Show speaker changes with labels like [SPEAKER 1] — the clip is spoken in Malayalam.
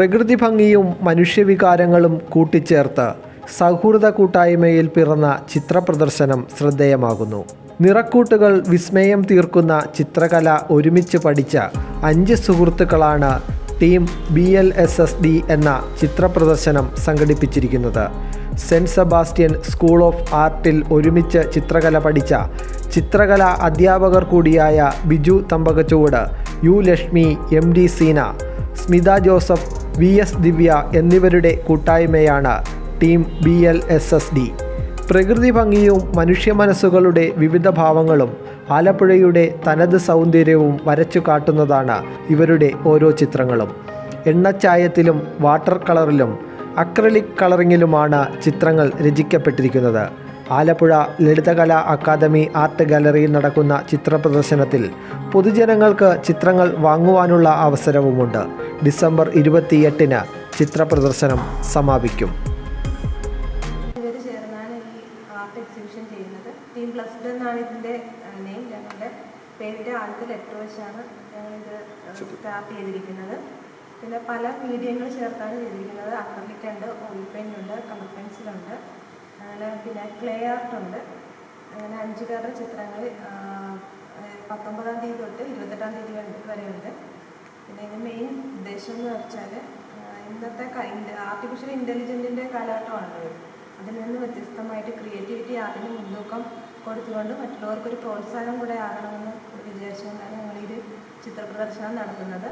[SPEAKER 1] പ്രകൃതി ഭംഗിയും മനുഷ്യവികാരങ്ങളും കൂട്ടിച്ചേർത്ത് സൗഹൃദ കൂട്ടായ്മയിൽ പിറന്ന ചിത്രപ്രദർശനം ശ്രദ്ധേയമാകുന്നു. നിറക്കൂട്ടുകൾ വിസ്മയം തീർക്കുന്ന ചിത്രകല ഒരുമിച്ച് പഠിച്ച അഞ്ച് സുഹൃത്തുക്കളാണ് team B L S S D എന്ന ചിത്രപ്രദർശനം സംഘടിപ്പിച്ചിരിക്കുന്നത്. സെന്റ് സെബാസ്റ്റ്യൻ സ്കൂൾ ഓഫ് ആർട്ടിൽ ഒരുമിച്ച് ചിത്രകല പഠിച്ച ചിത്രകല അധ്യാപകർ കൂടിയായ Biju Thampakachuvadu U Lakshmi M D Seena Smitha Joseph V S Divya എന്നിവരുടെ കൂട്ടായ്മയാണ് team B L S S D. പ്രകൃതി ഭംഗിയും മനുഷ്യ മനസ്സുകളുടെ വിവിധ ഭാവങ്ങളും ആലപ്പുഴയുടെ തനത് സൗന്ദര്യവും വരച്ചു കാട്ടുന്നതാണ് ഇവരുടെ ഓരോ ചിത്രങ്ങളും. എണ്ണച്ചായത്തിലും വാട്ടർ കളറിലും അക്രലിക് കളറിങ്ങിലുമാണ് ചിത്രങ്ങൾ രചിക്കപ്പെട്ടിരിക്കുന്നത്. ആലപ്പുഴ ലളിതകല അക്കാദമി ആർട്ട് ഗാലറിയിൽ നടക്കുന്ന ചിത്ര പ്രദർശനത്തിൽ പൊതുജനങ്ങൾക്ക് ചിത്രങ്ങൾ വാങ്ങുവാനുള്ള അവസരവുമുണ്ട്. ഡിസംബർ ഇരുപത്തിയെട്ടിന് ചിത്ര പ്രദർശനം സമാപിക്കും
[SPEAKER 2] നെയിം. പേരിന്റെ ആദ്യത്തെ ലെറ്റർ വെച്ചാണ് ഞങ്ങളിത് സ്റ്റാർട്ട് ചെയ്തിരിക്കുന്നത്. പിന്നെ പല മീഡിയങ്ങൾ ചേർത്താണ് ചെയ്തിരിക്കുന്നത്. അക്രലിക് ഉണ്ട് ഓയിൽ പെയിന്റ് ഉണ്ട് കളർ പെൻസിലുണ്ട്. അങ്ങനെ പിന്നെ ക്ലേ ആർട്ട് ഉണ്ട്. അങ്ങനെ അഞ്ച് പേരുടെ ചിത്രങ്ങൾ പത്തൊമ്പതാം തീയതി തൊട്ട് ഇരുപത്തെട്ടാം തീയതി വരെ- വരെ ഉണ്ട്. പിന്നെ ഇതിന് മെയിൻ ഉദ്ദേശം എന്ന് വെച്ചാൽ ഇന്നത്തെ ആർട്ടിഫിഷ്യൽ ഇന്റലിജന്റിന്റെ കാലഘട്ടമാണല്ലോ അതിൽ നിന്ന് വ്യത്യസ്തമായിട്ട് ക്രിയേറ്റിവിറ്റി ആർട്ടിന് മുൻതൂക്കം കൊടുത്തുകൊണ്ട് മറ്റുള്ളവർക്കൊരു പ്രോത്സാഹനം കൂടെ ആകണമെന്ന് വിചാരിച്ചുകൊണ്ടാണ് ഞങ്ങൾ ഈ ഒരു ചിത്ര പ്രദർശനം നടത്തുന്നത്.